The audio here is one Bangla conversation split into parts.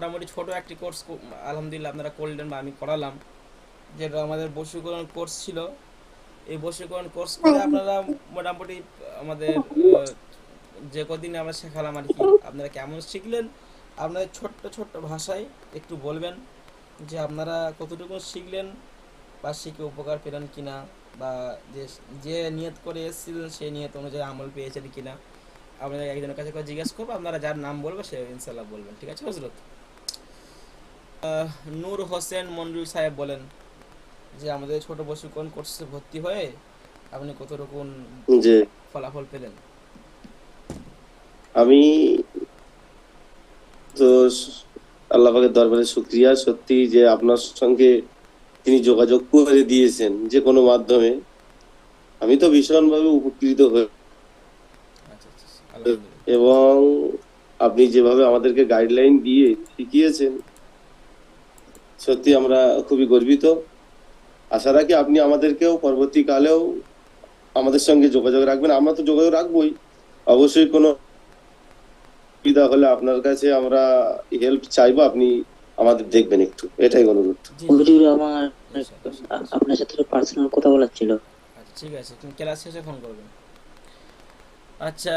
মোটামুটি ছোট একটি কোর্স আলহামদুলিল্লাহ আপনারা করলেন বা আমি করালাম। যেটা আমাদের বশীকরণ কোর্স ছিল। এই বশীকরণ কোর্স করে আপনারা মোটামুটি আমাদের যে কদিন আমরা শেখালাম আর কি আপনারা কেমন শিখলেন আপনাদের ছোট্ট ছোট্ট ভাষায় একটু বলবেন যে আপনারা কতটুকু শিখলেন বা শিখে উপকার পেলেন কিনা বা যে যে নিয়ত করে এসেছিলেন সেই নিয়ত অনুযায়ী আমল পেয়েছেন কিনা। আপনাদের একজনের কাছে করে জিজ্ঞেস করব আপনারা যার নাম বলবে সে ইনশাল্লাহ বলবেন ঠিক আছে হজরত? নূর হোসেন মন্ডল সাহেব বলেন যে আমাদের ছোট প্রশিক্ষণ কোর্সে ভর্তি হয়ে আপনি কত রকম ফলাফল পেলেন? আমি তো আল্লাহ পাকের দরবারে শুক্রিয়া। সত্যি যে আপনার সঙ্গে তিনি যোগাযোগ করে দিয়েছেন যে কোনো মাধ্যমে আমি তো ভীষণভাবে উপকৃত হই। আচ্ছা আচ্ছা আচ্ছা, এবং আপনি যেভাবে আমাদেরকে গাইডলাইন দিয়ে শিখিয়েছেন সত্যি আমরা খুবই গর্বিত। আশা রাখি আপনি আমাদেরকেও পরবর্তীকালেও আমাদের সঙ্গে যোগাযোগ রাখবেন। আমরা তো যোগাযোগ রাখবোই। অবশ্যই কোনো সুবিধা হলে আপনার কাছে আমরা হেল্প চাইব আপনি আমাদের দেখবেন একটু। এটাই অনুরোধ। হুজুর আমার। আপনার সাথে পার্সোনাল কথা বলার ছিল। আচ্ছা ঠিক আছে। তুমি ক্লাস শেষে ফোন করবেন আচ্ছা।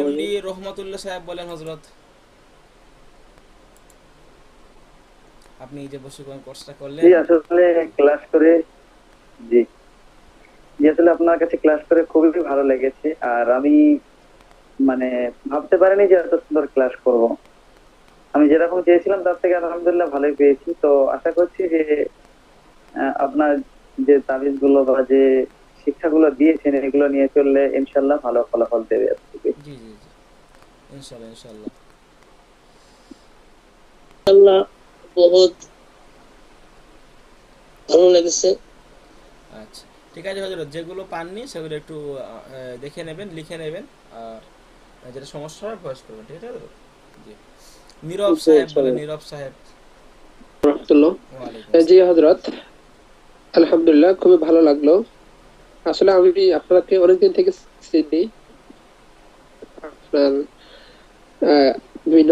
এমডি রহমতুল্লাহ সাহেব বলেন হজরত আপনি এই যে প্রশিক্ষণ কোর্সটা করলেন। জি আসলে ক্লাস করে জি। জি আসলে আপনার কাছে ক্লাস করে খুবই ভালো লেগেছে। আর আমি মানে ভাবতে পারিনি যে এত সুন্দর ক্লাস করব। আমি যেরকম চেয়েছিলাম তার থেকে আলহামদুলিল্লাহ ভালোই পেয়েছি। তো আশা করছি যে আপনার যে তাবিজগুলো বা যে শিক্ষাগুলো দিয়েছেন এগুলো নিয়ে চললে ইনশাল্লাহ ভালো ফলাফল দেবে। জি জি জি। ইনশাল্লাহ ইনশাল্লাহ আল্লাহ বহুত ভালো লেগেছে। আচ্ছা ঠিক আছে হজরত যেগুলো পাননি সেগুলো একটু দেখে নেবেন লিখে নেবেন আর যেটা সমস্যা হবে ভয়েস করবেন ঠিক আছে জি। নীরব সাহেব বলে নীরব সাহেব। জি হজরত আলহামদুলিল্লাহ খুবই ভালো লাগল। আসলে আমি আপনাকে অনেকদিন থেকে চিনি। আপনার বিভিন্ন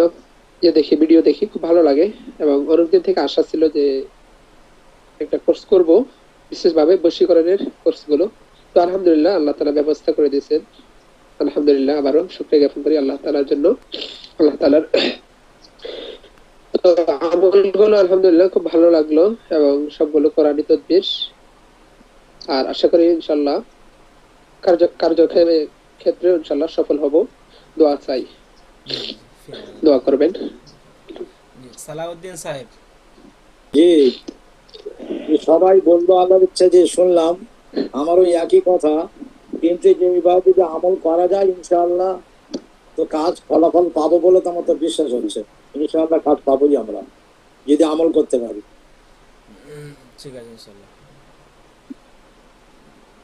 ইয়ে দেখি ভিডিও দেখি, খুব ভালো লাগে। এবং অনেকদিন থেকে আশা ছিল যে একটা কোর্স করব, বিশেষভাবে বশীকরণের কোর্সগুলো তো আলহামদুলিল্লাহ, আল্লাহ তালা ব্যবস্থা করে দিয়েছেন। আলহামদুলিল্লাহ, আবারও শুক্রিয়া জ্ঞাপন করি আল্লাহ তালার জন্য। আল্লাহ তালার আমলগুলো আলহামদুলিল্লাহ খুব ভালো লাগল এবং সবগুলো কোরআনি তদবির। আর আশা করি ইনশাল্লাহ কার্য কার্যক্ষেত্রে ক্ষেত্রে ইনশাল্লাহ সফল হব। দোয়া চাই। দোয়া করবেন। সালাউদ্দিন সাহেব। জি সবাই বলল আল্লাহর ইচ্ছা যে শুনলাম আমারও একই কথা। কিন্তু যে যদি আমল করা যায় ইনশাআল্লাহ তো কাজ ফলাফল পাবো বলে তো আমার তো বিশ্বাস হচ্ছে। ইনশাআল্লাহ কাজ পাবোই আমরা যদি আমল করতে পারি। ঠিক আছে ইনশাল্লাহ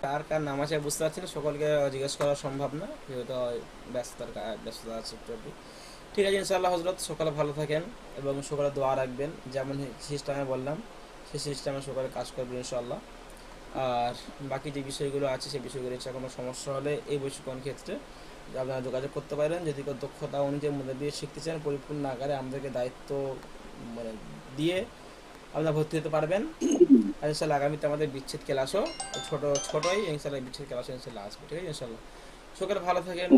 কার কার নাম আছে বুঝতে পারছি না সকলকে জিজ্ঞেস করা সম্ভব না যেহেতু ব্যস্ততার ব্যস্ততা আছে। ঠিক আছে ইনশাল্লাহ হজরত সকালে ভালো থাকেন এবং সকালে দোয়া রাখবেন। যেমন সিস্টেমে বললাম, সেই সিস্টেমে সকালে কাজ করবেন ইনশাল্লাহ আর বাকি যে বিষয়গুলো আছে, সেই বিষয়গুলো ইচ্ছা কোনো সমস্যা হলে এই বৈশিকরণ ক্ষেত্রে আপনারা যোগাযোগ করতে পারেন। যদি কোনো দক্ষতা অনুযায়ী মধ্যে দিয়ে শিখতে চান, পরিপূর্ণ আকারে আমাদেরকে দায়িত্ব মানে দিয়ে আপনারা ভর্তি হতে পারবেন। আর ইনশাল্লাহ আগামীতে আমাদের বিচ্ছেদ ক্লাসও ছোট, ছোটই ইনশাল্লাহ বিচ্ছেদ ক্লাসও ইনশাল্লাহ আসবে। ঠিক আছে ইনশাল্লাহ সকালে ভালো থাকেন।